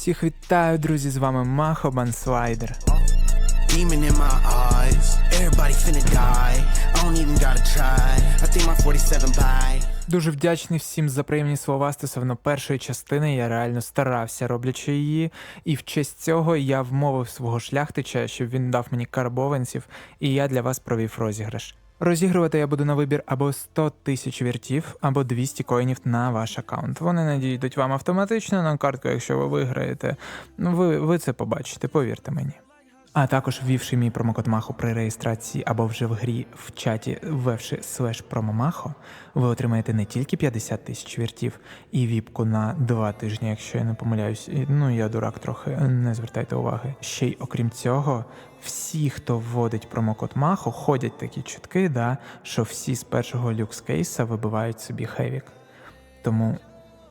Всіх вітаю, друзі! З вами Махо Банслайдер. Demon in my eyes. Everybody finna die. I don't even gotta try. I think my 47 by. Дуже вдячний всім за приємні слова стосовно першої частини. Я реально старався, роблячи її, і в честь цього я вмовив свого шляхтича, щоб він дав мені карбованців, і я для вас провів розіграш. Розігрувати я буду на вибір або 100 тисяч віртів, або 200 коїнів на ваш аккаунт. Вони надійдуть вам автоматично на картку, якщо ви виграєте. Ну, ви, ви це побачите, повірте мені. А також ввівши мій промокод Махо при реєстрації або вже в грі в чаті ввевши слеш промомахо, ви отримаєте не тільки 50 тисяч віртів і віпку на два тижні, якщо я не помиляюсь. Ну я дурак трохи, не звертайте уваги. Ще й окрім цього, всі, хто вводить промокод Махо, ходять такі чутки, да, що всі з першого люкс-кейса вибивають собі хевік. Тому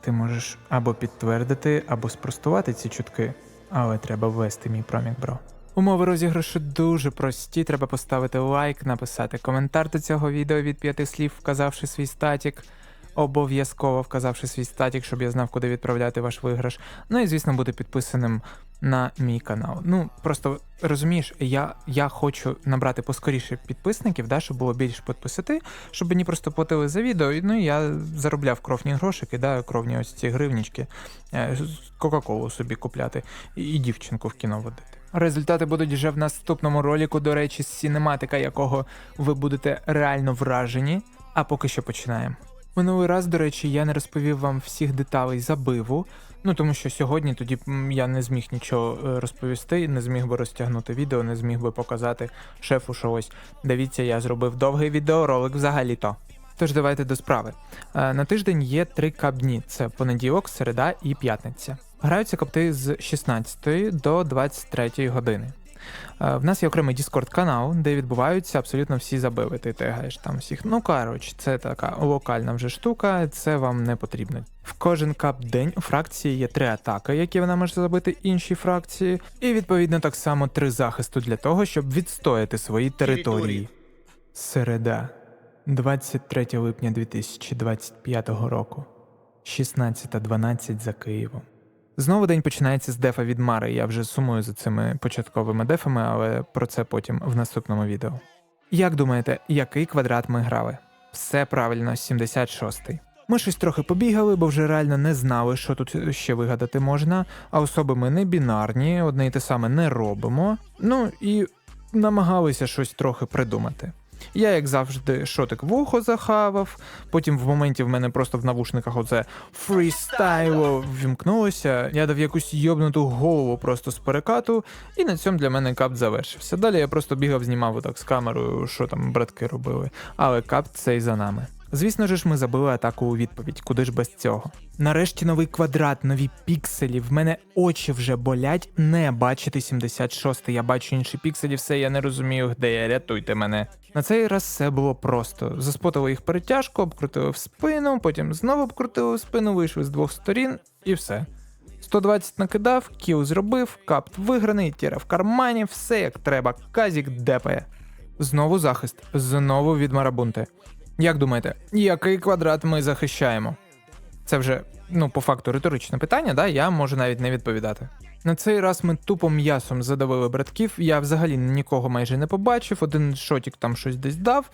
ти можеш або підтвердити, або спростувати ці чутки, але треба ввести мій промік, бро. Умови розіграшу дуже прості. Треба поставити лайк, написати коментар до цього відео від п'яти слів, вказавши свій статік. Обов'язково вказавши свій статік, щоб я знав, куди відправляти ваш виграш. Ну і звісно, бути підписаним на мій канал. Ну просто розумієш, я, я хочу набрати поскоріше підписників, да, щоб було більше підписати, щоб мені просто платили за відео. Ну і я заробляв кровні грошики, да, кровні ось ці гривнічки, е, Кока-Колу собі купляти і дівчинку в кіно водити. Результати будуть вже в наступному ролику, до речі, сінематика якого ви будете реально вражені. А поки що починаємо. Минулий раз, до речі, я не розповів вам всіх деталей забиву. Ну тому що сьогодні тоді я не зміг нічого е, розповісти, не зміг би розтягнути відео, не зміг би показати шефу, що ось дивіться, я зробив довгий відеоролик взагалі-то. Тож давайте до справи. Е, На тиждень є три кап-дні: це понеділок, середа і п'ятниця. Граються копти з 16 до 23 години. Е, В нас є окремий Discord канал, де відбуваються абсолютно всі забиви. Ти тегаєш там всіх. Ну коротше, це така локальна вже штука, це вам не потрібно. В кожен кап день у фракції є три атаки, які вона може забити інші фракції, і відповідно так само три захисту для того, щоб відстояти свої території. Середа, 23 липня 2025 року, 16.12 за Києвом. Знову день починається з дефа від Мари. Я вже сумую за цими початковими дефами, але про це потім в наступному відео. Як думаєте, який квадрат ми грали? Все правильно, 76-й. Ми щось трохи побігали, бо вже реально не знали, що тут ще вигадати можна, а особи ми не бінарні, одне й те саме не робимо. Ну і намагалися щось трохи придумати. Я, як завжди, шотик вухо захавав. Потім в моменті в мене просто в навушниках оце фрістайло ввімкнулося. Я дав якусь йобнуту голову просто з перекату, і на цьому для мене кап завершився. Далі я просто бігав, знімав отак з камерою, що там братки робили. Але кап цей за нами. Звісно ж, ми забили атаку у відповідь, куди ж без цього. Нарешті новий квадрат, нові пікселі. В мене очі вже болять не бачити 76. Я бачу інші пікселі, все я не розумію, де я. Рятуйте мене. На цей раз все було просто. Заспотили їх перетяжку, обкрутили в спину, потім знову обкрутили в спину, вийшли з двох сторін, і все. 120 накидав, кіл зробив, капт виграний, тіра в кармані, все як треба. Казік депає. Знову захист, знову від марабунти. Як думаєте, який квадрат ми захищаємо? Це вже, ну, по факту, риторичне питання, да? я можу навіть не відповідати. На цей раз ми тупо м'ясом задавили братків, я взагалі нікого майже не побачив, один шотік там щось десь дав,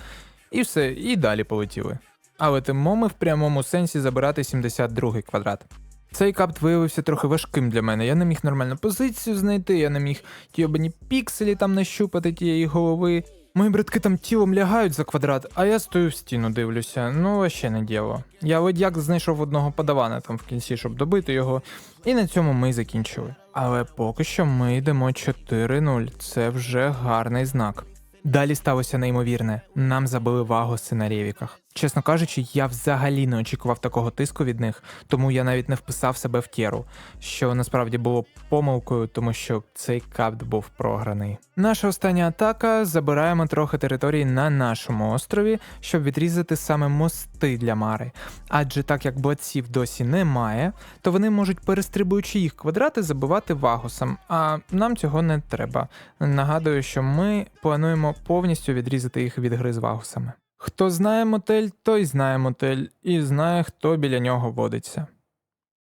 і все, і далі полетіли. Але тимо ми в прямому сенсі забирати 72 квадрат. Цей капт виявився трохи важким для мене. Я не міг нормальну позицію знайти, я не міг ті обані пікселі там нащупати тієї голови. Мої братки там тілом лягають за квадрат, а я стою в стіну дивлюся. Ну, вообще не діло. Я ледь як знайшов одного подавана там в кінці, щоб добити його, і на цьому ми закінчили. Але поки що ми йдемо 4-0, це вже гарний знак. Далі сталося неймовірне. Нам забили вагоси на ревіках. Чесно кажучи, я взагалі не очікував такого тиску від них, тому я навіть не вписав себе в тєру, що насправді було помилкою, тому що цей капт був програний. Наша остання атака забираємо трохи території на нашому острові, щоб відрізати саме мости для Мари. Адже так як бладців досі немає, то вони можуть, перестрибуючи їх квадрати, забивати вагосом, а нам цього не треба. Нагадую, що ми плануємо повністю відрізати їх від гри з вагосами. Хто знає мотель, той знає мотель і знає, хто біля нього водиться.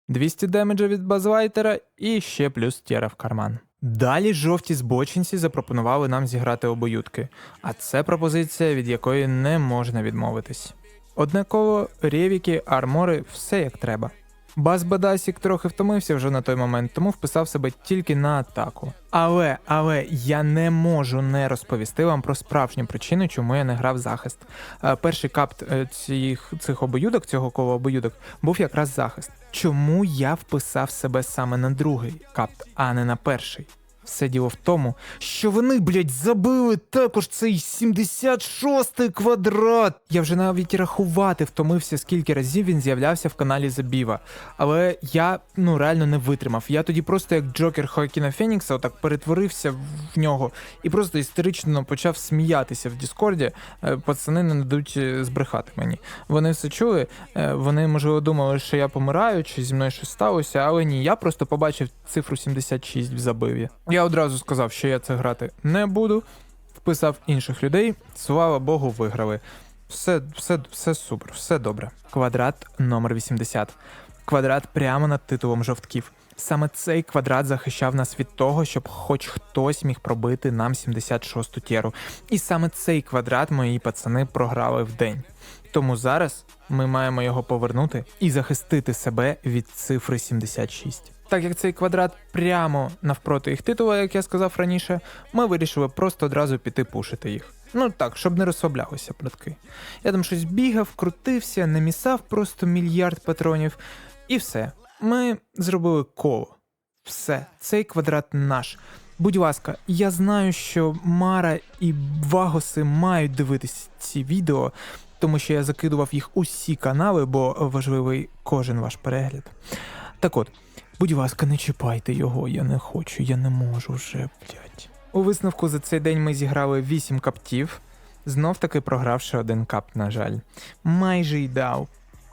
200 демеджа від базвайтера і ще плюс тєра в карман. Далі жовті збочинці запропонували нам зіграти обоюдки, а це пропозиція, від якої не можна відмовитись. Однаково ревіки, армори, все як треба. Баз Бадасік трохи втомився вже на той момент, тому вписав себе тільки на атаку. Але, але я не можу не розповісти вам про справжню причину, чому я не грав захист. Е, Перший капт е, цих, цих обоюдок, цього кола обоюдок, був якраз захист. Чому я вписав себе саме на другий капт, а не на перший? Все діло в тому, що вони, блядь, забили також цей 76-й квадрат. Я вже навіть рахувати втомився, скільки разів він з'являвся в каналі Забіва. Але я ну реально не витримав. Я тоді просто як Джокер Хоакіна Фенікса отак перетворився в нього і просто істерично почав сміятися в Діскорді. Е, Пацани не дадуть е, збрехати мені. Вони все чули, е, вони можливо думали, що я помираю, чи зі мною щось сталося, але ні, я просто побачив цифру 76 в забиві. Я одразу сказав, що я це грати не буду. Вписав інших людей, слава Богу, виграли. Все, все, все супер, все добре. Квадрат номер 80. Квадрат прямо над титулом жовтків. Саме цей квадрат захищав нас від того, щоб хоч хтось міг пробити нам 76-ту тєру. І саме цей квадрат мої пацани програли в день. Тому зараз ми маємо його повернути і захистити себе від цифри 76. Так як цей квадрат прямо навпроти їх титула, як я сказав раніше, ми вирішили просто одразу піти пушити їх. Ну так, щоб не розслаблялися платки. Я там щось бігав, крутився, намісав просто мільярд патронів, і все. Ми зробили коло. Все, цей квадрат наш. Будь ласка, я знаю, що Мара і Вагоси мають дивитись ці відео, тому що я закидував їх усі канали, бо важливий кожен ваш перегляд. Так от, будь ласка, не чіпайте його, я не хочу, я не можу вже, блядь. У висновку за цей день ми зіграли 8 каптів, знов таки програвши один кап, на жаль. Майже й дав.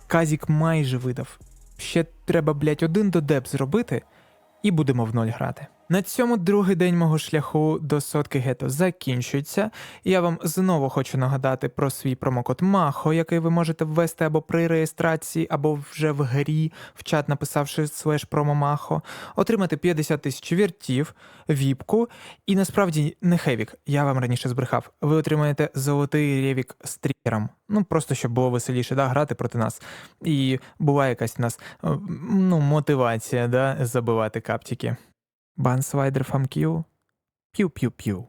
Казік майже видав. Ще треба, блядь, один додеп зробити, і будемо в ноль грати. На цьому другий день мого шляху до сотки гетто закінчується. Я вам знову хочу нагадати про свій промокод MAHO, який ви можете ввести або при реєстрації, або вже в грі, в чат написавши слеш промо MAHO, отримати 50 тисяч віртів, віпку, і насправді не хевік, я вам раніше збрехав. Ви отримаєте золотий ревік з тригером. Ну просто щоб було веселіше да, грати проти нас. І була якась у нас ну, мотивація да, забивати каптики. Банслайдер фамків. П'ю-п'ю-п'ю.